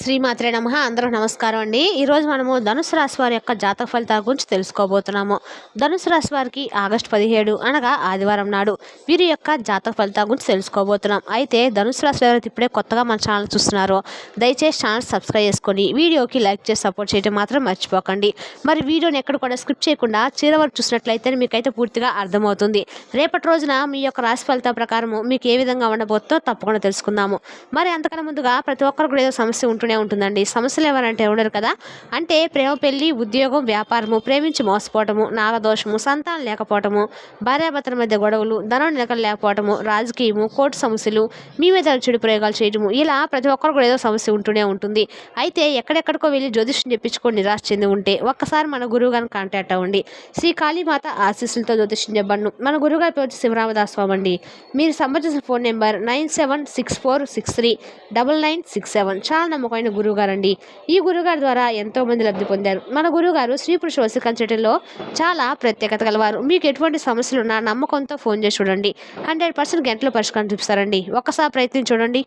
శ్రీమాత్రే నమ. అందరూ నమస్కారం అండి. ఈరోజు మనము ధనుసు రాశి వారి యొక్క జాతక ఫలితాల గురించి తెలుసుకోబోతున్నాము. ధనుసు రాశి వారికి ఆగస్టు పదిహేడు అనగా ఆదివారం నాడు వీరి యొక్క జాతక ఫలితాల గురించి తెలుసుకోబోతున్నాం. అయితే ధనుసు రాశి వారు ఇప్పుడే కొత్తగా మన ఛానల్ చూస్తున్నారో దయచేసి ఛానల్ సబ్స్క్రైబ్ చేసుకొని వీడియోకి లైక్ చేసి సపోర్ట్ చేయడం మాత్రం మర్చిపోకండి. మరి వీడియోని ఎక్కడ కూడా స్క్రిప్ట్ చేయకుండా చీర చూసినట్లయితే మీకైతే పూర్తిగా అర్థమవుతుంది. రేపటి రోజున మీ యొక్క రాశి ఫలితాల ప్రకారము మీకు ఏ విధంగా ఉండబోతుందో తప్పకుండా తెలుసుకుందాము. మరి అంతకన్నా ముందుగా ప్రతి ఒక్కరు కూడా ఏదో సమస్య ఉంటుంది ఉంటూనే ఉంటుందండి. సమస్యలు ఎవరంటే ఉండరు కదా? అంటే ప్రేమ పెళ్ళి ఉద్యోగం వ్యాపారము ప్రేమించి మోసపోవటము నాగదోషము సంతానం లేకపోవటము భార్యాభర్తల మధ్య గొడవలు ధనం నిలకలు లేకపోవటము రాజకీయము కోర్టు సమస్యలు మీ మీద చెడు ప్రయోగాలు చేయటము ఇలా ప్రతి ఒక్కరు కూడా ఏదో సమస్య ఉంటూనే ఉంటుంది. అయితే ఎక్కడెక్కడికో వెళ్ళి జ్యోతిష్యం చెప్పించుకొని నిరాశ చెంది ఉంటే ఒక్కసారి మన గురువు గారిని కాంటాక్ట్ అవ్వండి. శ్రీ కాళీమాత ఆశీస్సులతో జ్యోతిష్యం చెప్పండు మన గురువుగారి పేరు వచ్చి శివరామదాస్ స్వామి అండి. మీరు సంబంధించిన phone number nine seven six four six three double nine six seven. చాలా నమ్మకం గురువుగారు అండి ఈ గురువుగారి ద్వారా ఎంతో మంది లబ్ధి పొందారు. మన గురువుగారు స్త్రీ పురుష వసీకరించడంలో చాలా ప్రత్యేకత గలవారు. మీకు ఎటువంటి సమస్యలు ఉన్నా నమ్మకంతో ఫోన్ చేసి చూడండి. హండ్రెడ్ పర్సెంట్ గంటలో పరిష్కారం చూపిస్తారండి. ఒకసారి ప్రయత్నం చూడండి.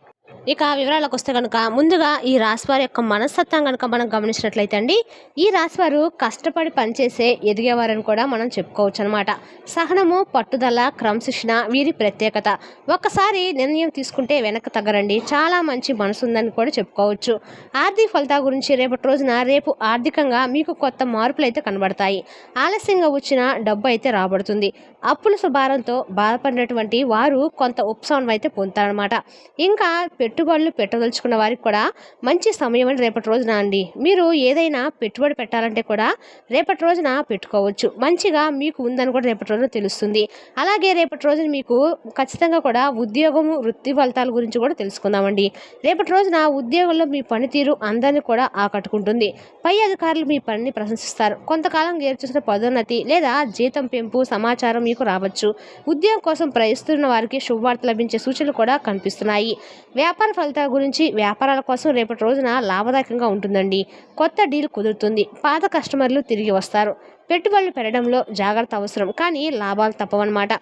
ఇక వివరాలకు వస్తే కనుక ముందుగా ఈ రాశివారి యొక్క మనస్తత్వం కనుక మనం గమనించినట్లయితే అండి ఈ రాశివారు కష్టపడి పనిచేసే ఎదిగేవారని కూడా మనం చెప్పుకోవచ్చు అనమాట సహనము పట్టుదల క్రమశిక్షణ వీరి ప్రత్యేకత. ఒక్కసారి నిర్ణయం తీసుకుంటే వెనక్కి తగ్గరండి చాలా మంచి మనసు ఉందని కూడా చెప్పుకోవచ్చు. ఆర్థిక ఫలితాల గురించి రేపటి రోజున రేపు ఆర్థికంగా మీకు కొత్త మార్పులు అయితే కనబడతాయి. ఆలస్యంగా వచ్చిన డబ్బు అయితే రాబడుతుంది. అప్పుల భారంతో బాధపడినటువంటి వారు కొంత ఉపశమనం అయితే పొందుతారనమాట ఇంకా పెట్టుబడులు పెట్టదలుచుకున్న వారికి కూడా మంచి సమయం అని రేపటి రోజున అండి. మీరు ఏదైనా పెట్టుబడి పెట్టాలంటే కూడా రేపటి రోజున పెట్టుకోవచ్చు. మంచిగా మీకు ఉందని కూడా రేపటి రోజున తెలుస్తుంది. అలాగే రేపటి రోజున మీకు ఖచ్చితంగా కూడా ఉద్యోగము వృత్తి ఫలితాల గురించి కూడా తెలుసుకుందామండి. రేపటి రోజున ఉద్యోగంలో మీ పనితీరు అందరినీ కూడా ఆకట్టుకుంటుంది. పై అధికారులు మీ పనిని ప్రశంసిస్తారు. కొంతకాలం చూసిన పదోన్నతి లేదా జీతం పెంపు సమాచారం మీకు రావచ్చు. ఉద్యోగం కోసం ప్రయత్నిస్తున్న వారికి శుభవార్త లభించే సూచనలు కూడా కనిపిస్తున్నాయి. వ్యాపార ఫలితాల గురించి వ్యాపారాల కోసం రేపటి రోజున లాభదాయకంగా ఉంటుందండి. కొత్త డీల్ కుదురుతుంది. పాత కస్టమర్లు తిరిగి వస్తారు. పెట్టుబడులు పెట్టడంలో జాగ్రత్త అవసరం. కానీ లాభాలు తప్పవన్నమాట.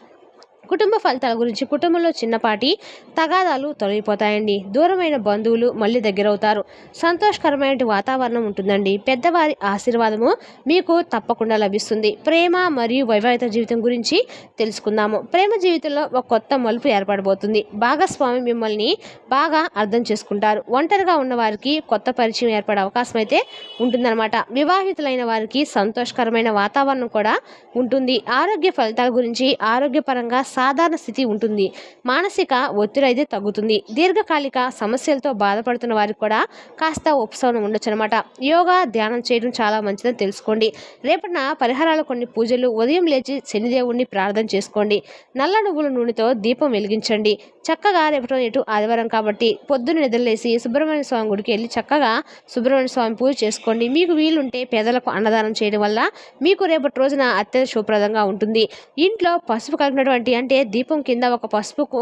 కుటుంబ ఫలితాల గురించి కుటుంబంలో చిన్నపాటి తగాదాలు తొలగిపోతాయండి. దూరమైన బంధువులు మళ్ళీ దగ్గరవుతారు. సంతోషకరమైన వాతావరణం ఉంటుందండి. పెద్దవారి ఆశీర్వాదము మీకు తప్పకుండా లభిస్తుంది. ప్రేమ మరియు వైవాహిక జీవితం గురించి తెలుసుకుందాము. ప్రేమ జీవితంలో ఒక కొత్త మలుపు ఏర్పడబోతుంది. భాగస్వామి మిమ్మల్ని బాగా అర్థం చేసుకుంటారు. ఒంటరిగా ఉన్న వారికి కొత్త పరిచయం ఏర్పడే అవకాశం అయితే ఉంటుందన్నమాట. వివాహితులైన వారికి సంతోషకరమైన వాతావరణం కూడా ఉంటుంది. ఆరోగ్య ఫలితాల గురించి ఆరోగ్యపరంగా సాధారణ స్థితి ఉంటుంది. మానసిక ఒత్తిడి అయితే తగ్గుతుంది. దీర్ఘకాలిక సమస్యలతో బాధపడుతున్న వారికి కూడా కాస్త ఉపశమనం ఉండొచ్చు అనమాట యోగా ధ్యానం చేయడం చాలా మంచిదని తెలుసుకోండి. రేపటిన పరిహారాలు కొన్ని పూజలు ఉదయం లేచి శనిదేవుణ్ణి ప్రార్థన చేసుకోండి. నల్ల నువ్వుల నూనెతో దీపం వెలిగించండి. చక్కగా రేపటి ఎటు ఆదివారం కాబట్టి పొద్దున్న నిద్రలేసి సుబ్రహ్మణ్య స్వామి గుడికి వెళ్ళి చక్కగా సుబ్రహ్మణ్య స్వామి పూజ చేసుకోండి. మీకు వీలుంటే పేదలకు అన్నదానం చేయడం వల్ల మీకు రేపటి రోజున అత్యంత శుభప్రదంగా ఉంటుంది. ఇంట్లో పసుపు కలిగినటువంటి అంటే అంటే దీపం కింద ఒక పసుపుకు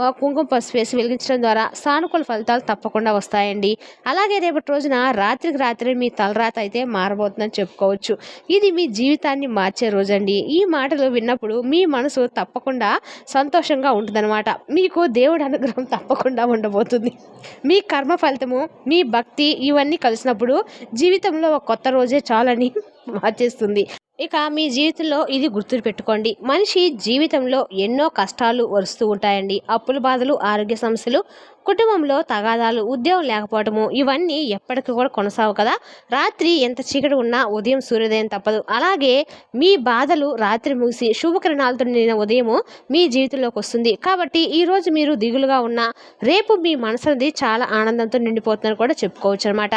ఒక కుంకుమ పసుపు వేసి వెలిగించడం ద్వారా సానుకూల ఫలితాలు తప్పకుండా వస్తాయండి. అలాగే రేపటి రోజున రాత్రికి రాత్రి మీ తలరాత అయితే మారబోతుందని చెప్పుకోవచ్చు. ఇది మీ జీవితాన్ని మార్చే రోజండి. ఈ మాటలు విన్నప్పుడు మీ మనసు తప్పకుండా సంతోషంగా ఉంటుందన్నమాట. మీకు దేవుడి అనుగ్రహం తప్పకుండా ఉండబోతుంది. మీ కర్మ ఫలితము మీ భక్తి ఇవన్నీ కలిసినప్పుడు జీవితంలో ఒక కొత్త రోజే చాలని మార్చేస్తుంది. ఇక మీ జీవితంలో ఇది గుర్తు పెట్టుకోండి మనిషి జీవితంలో ఎన్నో కష్టాలు వరుస్తూ ఉంటాయండి. అప్పుల బాధలు ఆరోగ్య సమస్యలు కుటుంబంలో తగాదాలు ఉద్యోగం లేకపోవటము ఇవన్నీ ఎప్పటికీ కూడా కొనసాగు కదా. రాత్రి ఎంత చీకటి ఉన్నా ఉదయం సూర్యోదయం తప్పదు. అలాగే మీ బాధలు రాత్రి ముగిసి శుభకిరణాలతో నిండిన ఉదయము మీ జీవితంలోకి వస్తుంది. కాబట్టి ఈరోజు మీరు దిగులుగా ఉన్న రేపు మీ మనసు అనేది చాలా ఆనందంతో నిండిపోతుందని కూడా చెప్పుకోవచ్చు అనమాట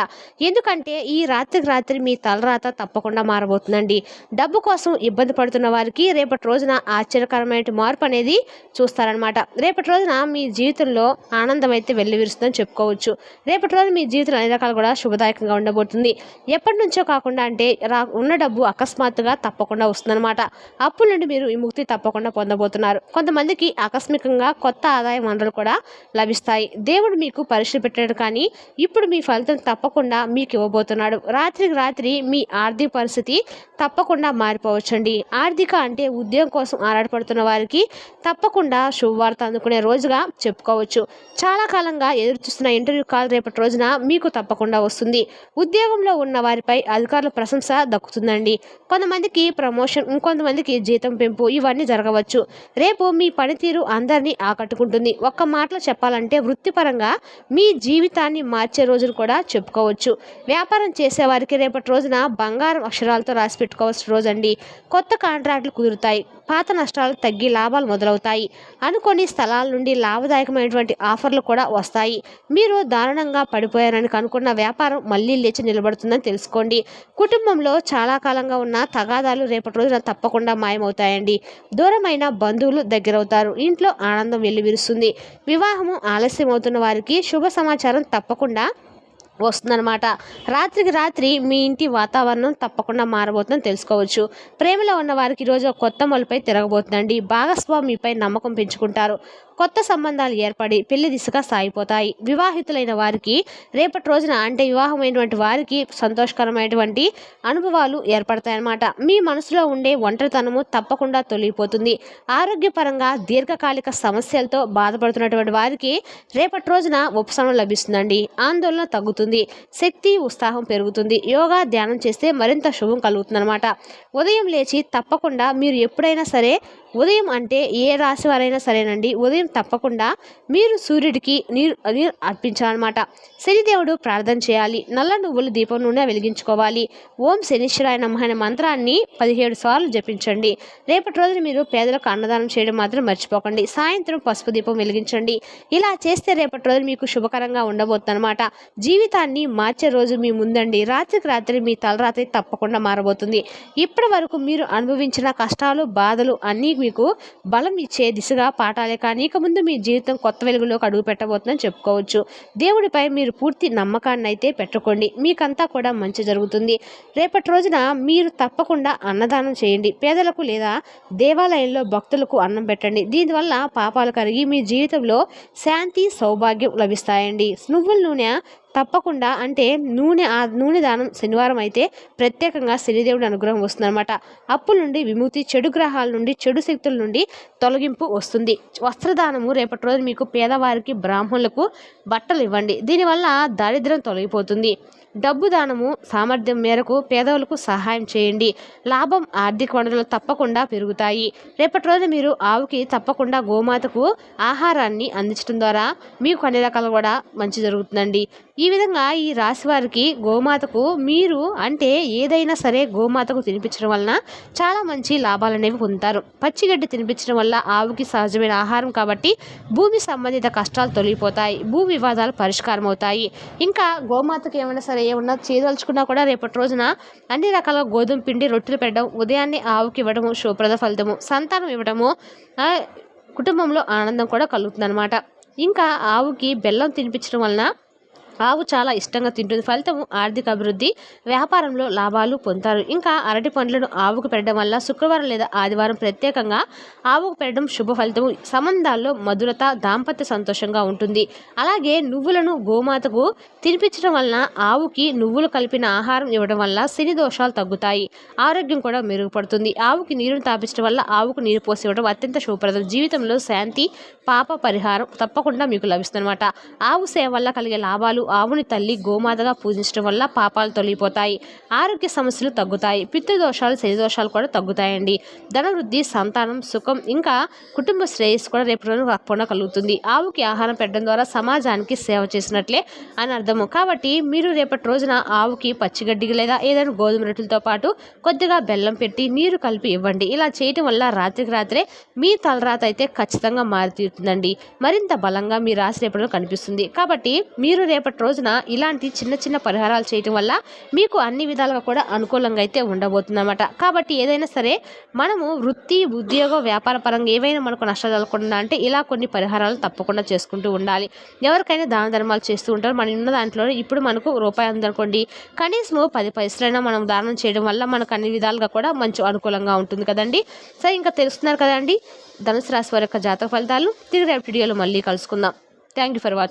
ఎందుకంటే ఈ రాత్రికి రాత్రి మీ తలరాత తప్పకుండా మారబోతుందండి. డబ్బు కోసం ఇబ్బంది పడుతున్న వారికి రేపటి రోజున ఆశ్చర్యకరమైన మార్పు అనేది చూస్తారనమాట రేపటి రోజున మీ జీవితంలో ఆనందం అయితే వెల్లివిరుస్తుందని చెప్పుకోవచ్చు. రేపటి రోజు మీ జీవితంలో అన్ని రకాలు కూడా శుభదాయకంగా ఉండబోతుంది. ఎప్పటి నుంచో కాకుండా అంటే రా ఉన్న డబ్బు అకస్మాత్తుగా తప్పకుండా వస్తుందన్నమాట. అప్పుల నుండి మీరు విముక్తి తప్పకుండా పొందబోతున్నారు. కొంతమందికి ఆకస్మికంగా కొత్త ఆదాయ వనరులు కూడా లభిస్తాయి. దేవుడు మీకు పరీక్ష పెట్టాడు కానీ ఇప్పుడు మీ ఫలితం తప్పకుండా మీకు ఇవ్వబోతున్నాడు. రాత్రికి రాత్రి మీ ఆర్థిక పరిస్థితి తప్పకుండా మారిపోవచ్చండి. ఆర్థిక అంటే ఉద్యోగం కోసం ఆరాటపడుతున్న వారికి తప్పకుండా శుభవార్త అందుకునే రోజుగా చెప్పుకోవచ్చు. చాలా చాలా కాలంగా ఎదురు చూస్తున్న ఇంటర్వ్యూ కాల్ రేపటి రోజున మీకు తప్పకుండా వస్తుంది. ఉద్యోగంలో ఉన్న వారిపై అధికారుల ప్రశంస దక్కుతుందండి. కొంతమందికి ప్రమోషన్ ఇంకొంతమందికి జీతం పెంపు ఇవన్నీ జరగవచ్చు. రేపు మీ పనితీరు అందరినీ ఆకట్టుకుంటుంది. ఒక్క మాటలో చెప్పాలంటే వృత్తిపరంగా మీ జీవితాన్ని మార్చే రోజులు కూడా చెప్పుకోవచ్చు. వ్యాపారం చేసేవారికి రేపటి రోజున బంగారం అక్షరాలతో రాసి పెట్టుకోవాల్సిన రోజండి. కొత్త కాంట్రాక్టులు కుదురుతాయి. పాత నష్టాలు తగ్గి లాభాలు మొదలవుతాయి. అనుకోని స్థలాల నుండి లాభదాయకమైనటువంటి ఆఫర్లు కూడా వస్తాయి. మీరు దారుణంగా పడిపోయారని కనుకున్న వ్యాపారం మళ్ళీ లేచి నిలబడుతుందని తెలుసుకోండి. కుటుంబంలో చాలా కాలంగా ఉన్న తగాదాలు రేపటి రోజున తప్పకుండా మాయమవుతాయండి. దూరమైన బంధువులు దగ్గరవుతారు. ఇంట్లో ఆనందం వెల్లివిరుస్తుంది. వివాహము ఆలస్యం అవుతున్న వారికి శుభ సమాచారం తప్పకుండా వస్తుందన్నమాట. రాత్రికి రాత్రి మీ ఇంటి వాతావరణం తప్పకుండా మారబోతుందని తెలుసుకోవచ్చు. ప్రేమలో ఉన్న వారికి ఈరోజు కొత్త మొలపై తిరగబోతుందండి. భాగస్వామిపై నమ్మకం పెంచుకుంటారు. కొత్త సంబంధాలు ఏర్పడి పెళ్ళి దిశగా సాగిపోతాయి. వివాహితులైన వారికి రేపటి రోజున అంటే వివాహమైనటువంటి వారికి సంతోషకరమైనటువంటి అనుభవాలు ఏర్పడతాయన్నమాట. మీ మనసులో ఉండే ఒంటరితనము తప్పకుండా తొలగిపోతుంది. ఆరోగ్యపరంగా దీర్ఘకాలిక సమస్యలతో బాధపడుతున్నటువంటి వారికి రేపటి రోజున ఉపశమనం లభిస్తుందండి. ఆందోళన తగ్గుతుంది. శక్తి ఉత్సాహం పెరుగుతుంది. యోగా ధ్యానం చేస్తే మరింత శుభం కలుగుతుందన్నమాట. ఉదయం లేచి తప్పకుండా మీరు ఎప్పుడైనా సరే ఉదయం అంటే ఏ రాశి వారైనా సరేనండి. ఉదయం తప్పకుండా మీరు సూర్యుడికి నీరు నీరు అర్పించాలన్నమాట. శనిదేవుడు ప్రార్థన చేయాలి. నల్ల నువ్వులు దీపం నూనె వెలిగించుకోవాలి. ఓం శనిశ్వరాయ నమ అనే మంత్రాన్ని పదిహేడు సార్లు జపించండి. రేపటి రోజున మీరు పేదలకు అన్నదానం చేయడం మాత్రం మర్చిపోకండి. సాయంత్రం పసుపు దీపం వెలిగించండి. ఇలా చేస్తే రేపటి రోజు మీకు శుభకరంగా ఉండబోతుందన్నమాట. జీవితాన్ని మార్చే రోజు మీ ముందండి. రాత్రికి రాత్రి మీ తలరాత్రి తప్పకుండా మారబోతుంది. ఇప్పటి వరకు మీరు అనుభవించిన కష్టాలు బాధలు అన్నీ మీకు బలం ఇచ్చే దిశగా పాఠాలే కానీ ఇక ముందు మీ జీవితం కొత్త వెలుగులోకి అడుగు పెట్టబోతుందని చెప్పుకోవచ్చు. దేవుడిపై మీరు పూర్తి నమ్మకాన్ని అయితే పెట్టుకోండి. మీకంతా కూడా మంచి జరుగుతుంది. రేపటి రోజున మీరు తప్పకుండా అన్నదానం చేయండి. పేదలకు లేదా దేవాలయంలో భక్తులకు అన్నం పెట్టండి. దీనివల్ల పాపాలు కరిగి మీ జీవితంలో శాంతి సౌభాగ్యం లభిస్తాయండి. నువ్వుల నూనె తప్పకుండా అంటే నూనె ఆ నూనె దానం శనివారం అయితే ప్రత్యేకంగా శనిదేవుడి అనుగ్రహం వస్తుందన్నమాట. అప్పుల నుండి విముక్తి చెడు గ్రహాల నుండి చెడు శక్తుల నుండి తొలగింపు వస్తుంది. వస్త్రదానము రేపటి రోజు మీకు పేదవారికి బ్రాహ్మణులకు బట్టలు ఇవ్వండి. దీనివల్ల దారిద్ర్యం తొలగిపోతుంది. డబ్బు దానము సామర్థ్యం మేరకు పేదవులకు సహాయం చేయండి. లాభం ఆర్థిక వనరులు తప్పకుండా పెరుగుతాయి. రేపటి రోజు మీరు ఆవుకి తప్పకుండా గోమాతకు ఆహారాన్ని అందించడం ద్వారా మీకు అన్ని రకాలు కూడా మంచి జరుగుతుందండి. ఈ విధంగా ఈ రాశి వారికి గోమాతకు మీరు అంటే ఏదైనా సరే గోమాతకు తినిపించడం వలన చాలా మంచి లాభాలు అనేవి పొందుతారు. పచ్చిగడ్డి తినిపించడం వల్ల ఆవుకి సహజమైన ఆహారం కాబట్టి భూమి సంబంధిత కష్టాలు తొలగిపోతాయి. భూ వివాదాలు పరిష్కారం అవుతాయి ఇంకా గోమాతకు ఏమైనా సరే ఏమన్నా చేయదలుచుకున్నా కూడా రేపటి రోజున అన్ని రకాల గోధుమ పిండి రొట్టెలు పెట్టడం ఉదయాన్నే ఆవుకి ఇవ్వడము శుభప్రద ఫలితము సంతానం ఇవ్వడము కుటుంబంలో ఆనందం కూడా కలుగుతుంది అనమాట ఇంకా ఆవుకి బెల్లం తినిపించడం వలన ఆవు చాలా ఇష్టంగా తింటుంది. ఫలితం ఆర్థిక అభివృద్ధి వ్యాపారంలో లాభాలు పొందుతారు. ఇంకా అరటి పండ్లను ఆవుకు పెట్టడం వల్ల శుక్రవారం లేదా ఆదివారం ప్రత్యేకంగా ఆవుకు పెట్టడం శుభ ఫలితము. సంబంధాల్లో మధురత దాంపత్య సంతోషంగా ఉంటుంది. అలాగే నువ్వులను గోమాతకు తినిపించడం వలన ఆవుకి నువ్వులు కలిపిన ఆహారం ఇవ్వడం వల్ల శని దోషాలు తగ్గుతాయి. ఆరోగ్యం కూడా మెరుగుపడుతుంది. ఆవుకి నీరును తాపించడం వల్ల ఆవుకు నీరు పోసి ఇవ్వడం అత్యంత శుభప్రదం. జీవితంలో శాంతి పాప పరిహారం తప్పకుండా మీకు లభిస్తుందన్నమాట. ఆవు సేవ వల్ల కలిగే లాభాలు ఆవుని తల్లి గోమాతగా పూజించడం వల్ల పాపాలు తొలగిపోతాయి. ఆరోగ్య సమస్యలు తగ్గుతాయి. పితృదోషాలు శనిదోషాలు కూడా తగ్గుతాయండి. ధనవృద్ధి సంతానం సుఖం ఇంకా కుటుంబ శ్రేయస్సు కూడా రేపు రోజు కాకుండా కలుగుతుంది. ఆవుకి ఆహారం పెట్టడం ద్వారా సమాజానికి సేవ చేసినట్లే అని అర్థము. కాబట్టి మీరు రేపటి రోజున ఆవుకి పచ్చిగడ్డి లేదా ఏదైనా గోధుమ రొట్టెలతో పాటు కొద్దిగా బెల్లం పెట్టి నీరు కలిపి ఇవ్వండి. ఇలా చేయటం వల్ల రాత్రికి రాత్రే మీ తలరాత అయితే ఖచ్చితంగా మారుతీరుతుందండి. మరింత బలంగా మీ రాశి రేపటిలో కనిపిస్తుంది. కాబట్టి మీరు రేపటి రోజున ఇలాంటి చిన్న చిన్న పరిహారాలు చేయటం వల్ల మీకు అన్ని విధాలుగా కూడా అనుకూలంగా అయితే ఉండబోతుందన్నమాట. కాబట్టి ఏదైనా సరే మనము వృత్తి ఉద్యోగ వ్యాపార పరంగా ఏవైనా మనకు నష్టాలు కలగకుండా అంటే ఇలా కొన్ని పరిహారాలు తప్పకుండా చేసుకుంటూ ఉండాలి. ఎవరికైనా దాన ధర్మాలు చేస్తూ ఉంటారు. మనం ఉన్న దాంట్లో ఇప్పుడు మనకు రూపాయి ఉందనుకోండి కనీసం పది పైసలైనా మనం దానం చేయడం వల్ల మనకు అన్ని విధాలుగా కూడా మంచి అనుకూలంగా ఉంటుంది కదండి. సరే ఇంకా తెలుస్తున్నారు కదండి. ధనుసు రాశి వారి యొక్క జాతక ఫలితాలు. తిరిగి రేపు వీడియోలో మళ్ళీ కలుసుకుందాం. Thank you for watching